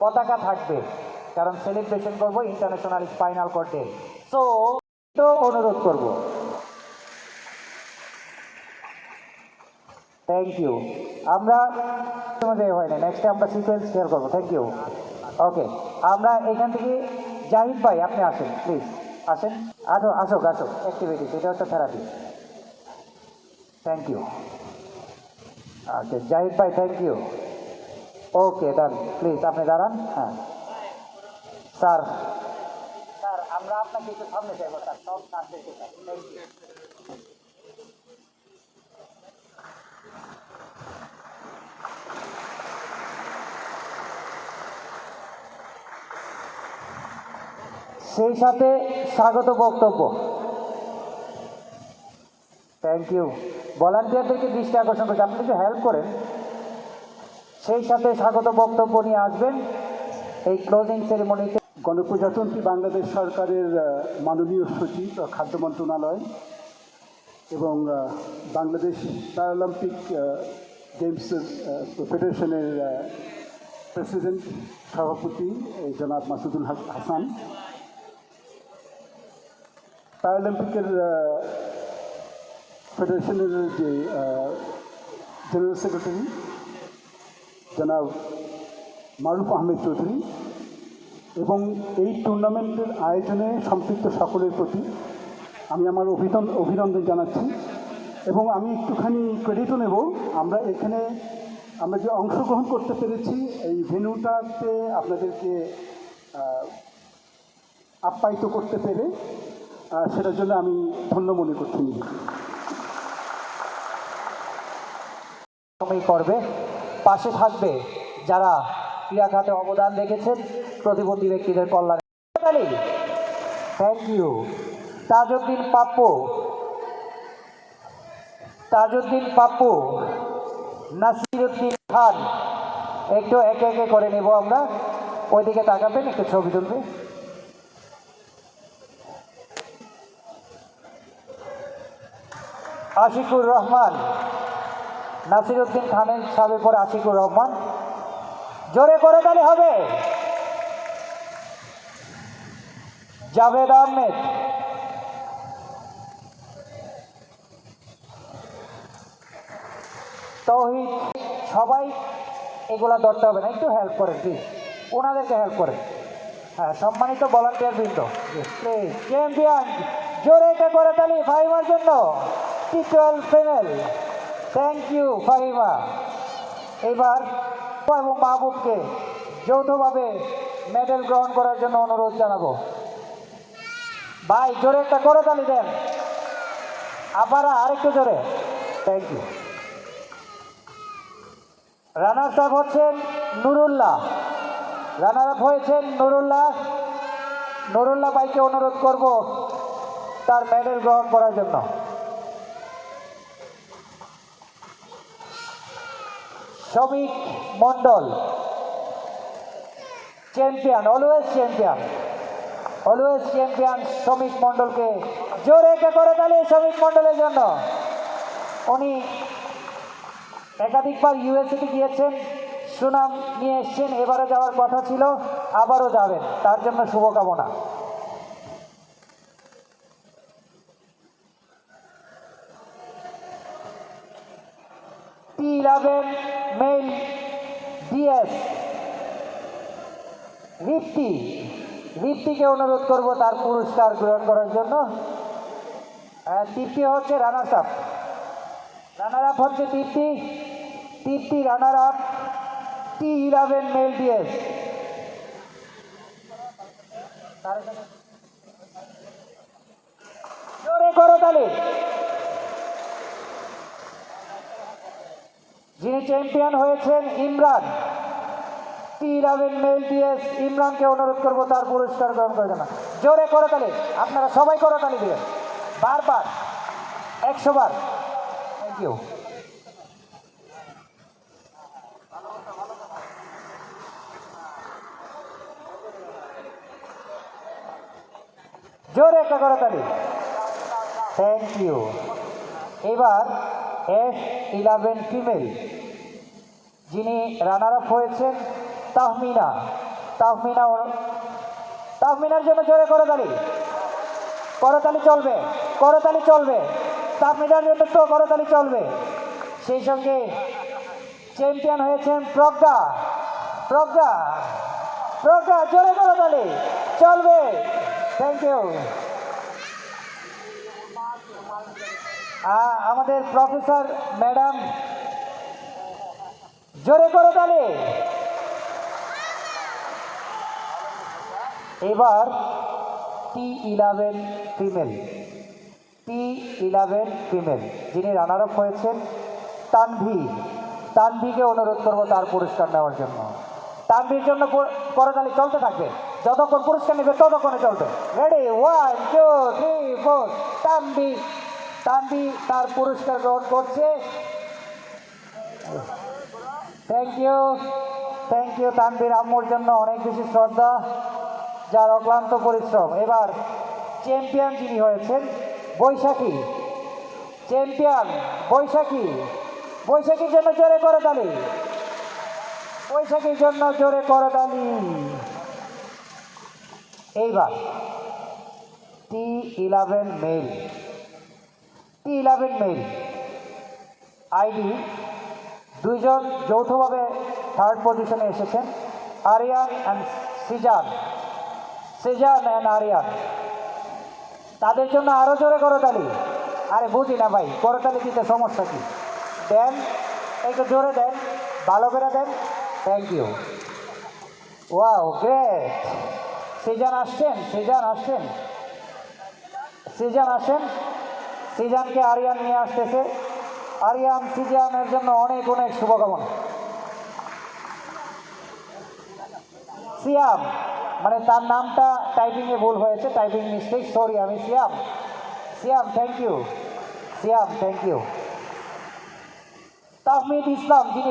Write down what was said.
পতাকা থাকবে কারণ সেলিব্রেশন করব ইন্টারন্যাশনাল স্পাইনাল কোর্টে সো অনুরোধ করব। থ্যাংক ইউ আমরা তোমাদের হয় না। নেক্সটে আমরা সিকোয়েন্স শেয়ার করব। থ্যাংক ইউ ওকে আমরা এখান থেকে জাহিদ ভাই, আপনি আসেন প্লিজ আসেন। আসো আসুক আসুক। অ্যাক্টিভিটিস এটা হচ্ছে therapy thank you okay Zahid ভাই thank you okay done please আপনি দাঁড়ান। হ্যাঁ। স্যার স্যার আমরা আপনাকে একটু সামনে চাইব স্যার সব কাজ দেখতে চাই থ্যাংক ইউ সেই সাথে স্বাগত বক্তব্য। থ্যাংক ইউ ভলান্টিয়ারদেরকে দৃষ্টি আকর্ষণ করছি। আপনি একটু হেল্প করেন। সেই সাথে স্বাগত বক্তব্য নিয়ে আসবেন। এই ক্লোজিং সেরিমনিতে গণপ্রজাতন্ত্রী বাংলাদেশ সরকারের মাননীয় সচিব খাদ্য মন্ত্রণালয় এবং বাংলাদেশ প্যারালিম্পিক গেমসের গেমস ফেডারেশনের প্রেসিডেন্ট সভাপতি জনাব মাসুদুল হাসান। প্যারালিম্পিকের ফেডারেশনের যে জেনারেল সেক্রেটারি জনাব মারুফ আহমেদ চৌধুরী এবং এই টুর্নামেন্টের আয়োজনে সম্পৃক্ত সকলের প্রতি আমি আমার অভিনন্দন অভিনন্দন জানাচ্ছি। এবং আমি একটুখানি ক্রেডিটও নেব। আমরা এখানে, আমরা যে অংশগ্রহণ করতে পেরেছি, এই ভেন্যুটাতে আপনাদেরকে আপ্যায়িত করতে পেরে সেটার জন্য আমি ধন্য মনে করছি। সময় করবে। পাশে থাকবে যারা ক্রীড়া খাতে অবদান রেখেছেন প্রতিবন্ধী ব্যক্তিদের কল্যাণে। Thank you Tajuddin Pappu. Tajuddin Pappu. Nasiruddin Khan. একটু একে একে করে নেব আমরা। ওইদিকে তাকাবেন, একটু ছবি তুলবে। আশিকুর রহমান নাসিরুদ্দিন খানের সাবে পরে আশিকুর রহমান। জোরে করে তাহলে হবে। জাভেদ আহমেদ। তৌহিদ, সবাই এগুলা ধরতে হবে না, একটু হেল্প করেন প্লিজ ওনাদেরকে হেল্প করেন। হ্যাঁ সম্মানিত ভলান্টিয়ার বৃন্দ। প্লিজ জোরে এটা করে তালি ফাইমার জন্য। T twelve female thank you Fahima এবার এবং মাহবুবকে যৌথভাবে মেডেল গ্রহণ করার জন্য অনুরোধ জানাব। ভাই, জোরে একটা করে তালি দেন। আবার আরেকটু জোরে। থ্যাংক ইউ রানার আপ হচ্ছেন নুরুল্লাহ। রানার আপ হয়েছেন নুরুল্লাহ। নুরুল্লাহ ভাইকে অনুরোধ করব তার মেডেল গ্রহণ করার জন্য। Shramik Mondal champion always champion always champion Shramik মন্ডলকে জোরে একটা করে তাহলে শ্রমিক মন্ডলের জন্য। উনি একাধিকবার ইউএসএতে গিয়েছেন, সুনাম নিয়ে এসছেন এবারে যাওয়ার কথা ছিল, আবারও যাবেন। তার জন্য শুভকামনা। ইলেভেন মেল ডিএস রিপ্তি রিপ্তিকে অনুরোধ করব তার পুরস্কার গ্রহণ করার জন্য। তৃপ্তি হচ্ছে রানার্স আপ রানার আপ হচ্ছে Tripti. Tripti runner up T eleven male DS জোরে করো তাহলে। যিনি চ্যাম্পিয়ন হয়েছেন ইমরান টি ইলেভেন মেল ইমরানকে অনুরোধ করব তার পুরস্কার গ্রহণ করে দেন জোরে করে তালি আপনারা সবাই করো তালি দিয়ে। বারবার, একশো বার। থ্যাংক ইউ জোরে একটা করে তালি থ্যাংক ইউ এবার এফ ইলেভেন ফিমেল যিনি রানার আপ হয়েছেন তাহমিনা। তাহমিনা তাহমিনার জন্য জোরে করে তালি করতালি চলবে করতালি চলবে। তাহমিনার জন্য তো করতালি চলবে। সেই সঙ্গে চ্যাম্পিয়ন হয়েছেন প্রজ্ঞা। প্রজ্ঞা প্রজ্ঞা, জোরে করতালি। চলবে। থ্যাংক ইউ আমাদের প্রফেসর ম্যাডাম, জোরে করে তালে এবার T eleven female T eleven female যিনি রানার আপ হয়েছেন, তানভি। তানভিকে অনুরোধ করব তার পুরস্কার নেওয়ার জন্য। তানভির জন্য করতালি চলতে থাকবে। যতক্ষণ পুরস্কার নেবে ততক্ষণে চলবে। Ready one two three four Tanvi Tanvi তার পুরস্কার গ্রহণ করছে। থ্যাংক ইউ থ্যাংক ইউ তানভীর আম্মুর জন্য অনেক বেশি শ্রদ্ধা, যার অক্লান্ত পরিশ্রম। এবার চ্যাম্পিয়ন যিনি হয়েছেন, বৈশাখী। চ্যাম্পিয়ন বৈশাখী। বৈশাখীর জন্য জোরে করে তালি। বৈশাখীর জন্য জোরে করে তালি। এইবার T eleven male eleven male ID দুইজন যৌথভাবে থার্ড পজিশনে এসেছেন আরিয়ান অ্যান্ড সিজান সিজান অ্যান্ড আরিয়ান তাদের জন্য আরও জোরে করতালি। আরে বুঝি না ভাই, করতালি দিতে সমস্যা কি? দেন, একটু জোরে দেন, ভালো করে দেন। Thank you wow great Sijan আসছেন সিজান আসছেন। সিজান আসেন সিজানকে আরিয়ান নিয়ে আসতেছে। আরিয়ান সিজানের জন্য অনেক অনেক শুভকামনা। সিয়াম মানে তার নামটা টাইপিংয়ে ভুল হয়েছে টাইপিং মিস্টেক সরি আমি Siyam. Siyam thank you Siyam thank you Tahmid Islam, যিনি